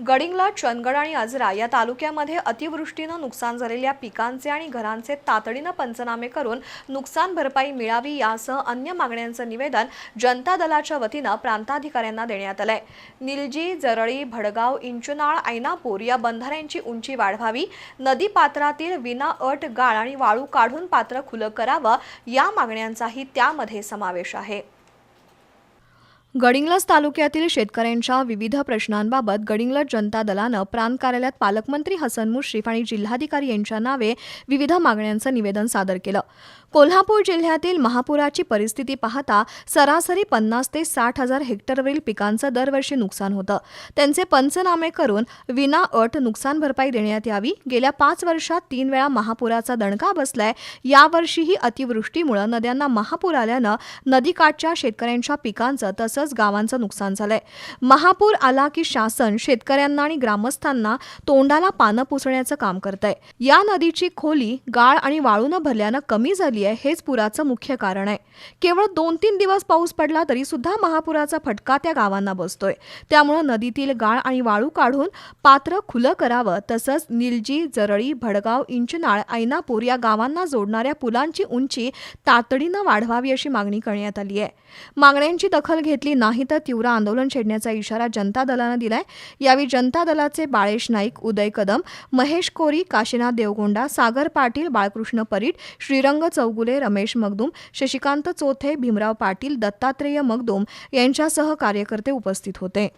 गडिंगला चंदगड आणि आजरा या तालुक्यामध्ये अतिवृष्टीनं नुकसान झालेल्या पिकांचे आणि घरांचे तातडीनं पंचनामे करून नुकसान भरपाई मिळावी यासह अन्य मागण्यांचं निवेदन जनता दलाच्या वतीनं प्रांताधिकाऱ्यांना देण्यात आलंय. निलजी जरळी भडगाव इंचुनाळ ऐनापूर या बंधाऱ्यांची उंची वाढवावी नदी पात्रातील विना अट गाळ आणि वाळू काढून पात्र खुलं करावं या मागण्यांचाही त्यामध्ये समावेश आहे. गडिंग्लज तालुक्यातील शेतकऱ्यांच्या विविध प्रश्नांबाबत गडिंग्लज जनता दलानं प्रांत कार्यालयात पालकमंत्री हसन मुश्रीफ आणि जिल्हाधिकारी यांच्या नावे विविध मागण्यांचं निवेदन सादर केलं. कोल्हापूर जिल्ह्यातील महापुराची परिस्थिती पाहता सरासरी पन्नास ते साठ हजार हेक्टरवरील पिकांचं दरवर्षी नुकसान होतं. त्यांचे पंचनामे करून विना अट नुकसान भरपाई देण्यात यावी. गेल्या पाच वर्षात तीन वेळा महापुराचा दणका बसलाय. यावर्षीही अतिवृष्टीमुळे नद्यांना महापूर आल्यानं नदीकाठच्या शेतकऱ्यांच्या पिकांचं तसंच गावांचं नुकसान झालंय. महापूर आला की शासन शेतकऱ्यांना आणि ग्रामस्थांना तोंडाला पानं पुसण्याचं काम करतंय. या नदीची खोली गाळ आणि वाळूनं भरल्यानं कमी झाली आहे हेच पुराचं मुख्य कारण आहे. केवळ दोन तीन दिवस पाऊस पडला तरी सुद्धा महापुराचा फटका त्या गावांना बसतोय. त्यामुळे नदीतील गाळ आणि वाळू काढून पात्र खुलं करावं तसंच निलजी जरळी भडगाव इंचनाळ ऐनापूर या गावांना जोडणाऱ्या पुलांची उंची तातडीनं वाढवावी अशी मागणी करण्यात आली आहे. मागण्यांची दखल घेतली नाही तर तीव्र आंदोलन छेडण्याचा इशारा जनता दलानं दिलाय. यावेळी जनता दलाचे बाळेश नाईक उदय कदम महेश कोरी काशीनाथ देवगोंडा सागर पाटील बाळकृष्ण परीट श्रीरंग चौगुले रमेश मगदूम शशिकांत चोथे भीमराव पाटील दत्तात्रेय मगदूम यांच्यासह कार्यकर्ते उपस्थित होते.